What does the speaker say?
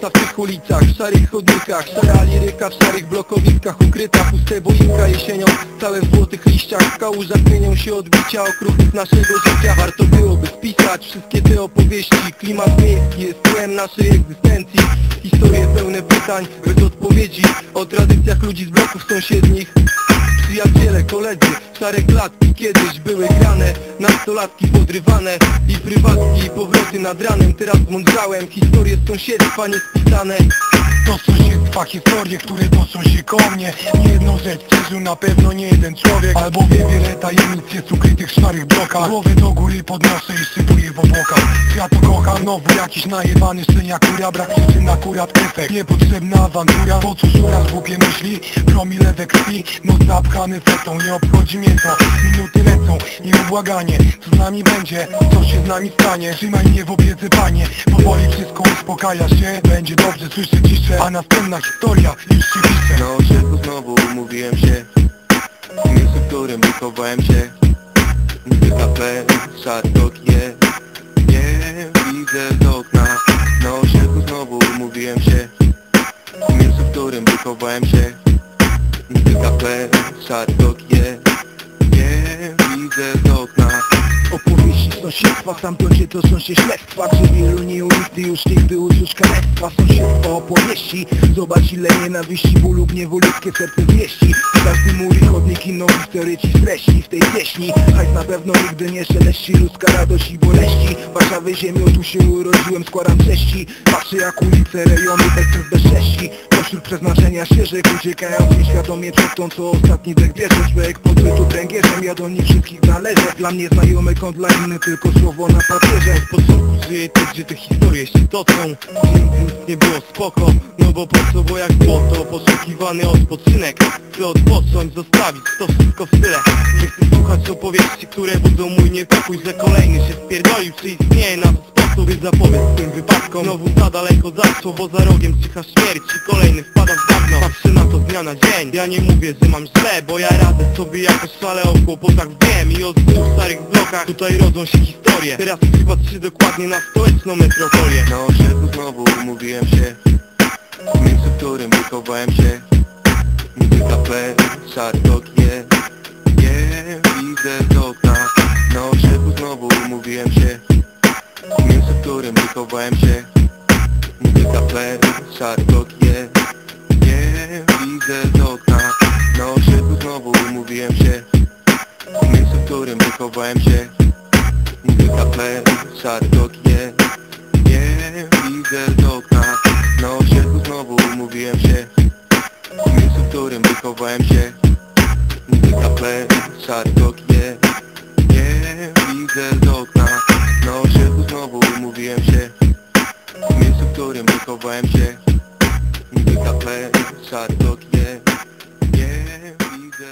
w tych ulicach W szarych chodnikach, szara liryka W szarych blokowiskach ukryta Puste boiska jesienią, całe w złotych liściach W kałużach mienią się odbicia okrutnych naszego życia. Warto byłoby spisać wszystkie te opowieści Klimat miejski jest tłem naszej egzystencji. Historie pełne pytań, bez odpowiedzi O tradycjach ludzi z bloków sąsiednich Przyjaciele, koledzy, szare klatki kiedyś były grane Nastolatki podrywane i prywatki i powroty nad ranem. Teraz zmądrzałem, historie z sąsiedztwa niespisane. To sąsiedztwa historie, które toczą się koło mnie. Nie jedną rzecz przeżył na pewno nie jeden człowiek. Albo wie wiele tajemnic jest ukrytych w szarych blokach. Głowę do góry podnoszę i szybuję w obłokach. Świat to kocha znowu jakiś najebany szczenia Kura. Brak przyczyn akurat efekt. Niepotrzebna awantura, po co szukasz głupie myśli? Promile we krwi, noc zapchany fetą Nie obchodzi mnie to, minuty lecą Nieubłaganie, co z nami będzie Co się z nami stanie, trzymaj mnie w opiece panie Powoli wszystko uspokaja się. Będzie dobrze, słyszę ciszę A następna historia już się pisze. Na osiedlu znowu umówiłem się. W miejscu, w którym wychowałem się. Muzyka ple, szary je Nie. Widzę z okna. Na osiedlu znowu umówiłem się. W miejscu, w którym wychowałem się Muzyka ple, szary je Nie widzę z okna Opowieści sąsiedztwa, stamtąd toczą się śledztwa Że wielu nieulicy już nigdy usłysz kalectwa Sąsiedztwa opowieści Zobacz ile nienawiści, bólu, gniewu ludzkie serce zwieści Każdy mur i chodnik inną historię ci streści W tej pieśni. Hajs na pewno nigdy nie szeleści Ludzka radość i boleści. Warszawy ziemią tu się urodziłem, składam cześci Patrzę jak ulice, rejony, bezsens bez sześci. Pośród przeznaczenia ścieżek uciekając nieświadomie przed tą co ostatni dek bierze. Człowiek podbytu pręgierzem, ja do nich wszystkich należę. Dla mnie znajomy kąt, dla innych tylko słowo na papierze. Początku żyję tu, gdzie te historie się toczą? Nie było spoko. No bo po co, bo jak złoto Poszukiwany odpoczynek. Chcę odpocząć, zostawić to wszystko w tyle. Nie chcę słuchać opowieści, które budzą mój niepokój Że kolejny się spierdolił, czy istnieje na to By zapobiec tym wypadkom. Znowu za daleko zaszło, bo za rogiem cicha śmierć I kolejny wpada w bagno. Patrzę na to z dnia na dzień. Ja nie mówię, że mam źle, bo ja radzę sobie jakoś szale o kłopotach wiem. I od w starych blokach tutaj rodzą się historie. Teraz przypatrzę dokładnie na stołeczną metropolię. Na osiedlu znowu umówiłem się. W którym wychowałem się. Muzyka ple, szary je Nie widzę okna Na osiedlu znowu umówiłem się którym wychowałem się Muzyka ple, szary je Nie widzę z okna. Na osiedlu znowu umówiłem się. W miejscu, w którym wychowałem się Muzyka ple, szary je Nie widzę z okna. Na znowu umówiłem się. W miejscu, w którym wychowałem się szary je Nie widzę z okna Na osiedlu znowu umówiłem się. W miejscu, w którym wychowałem się. Ple, szary je Nie widzę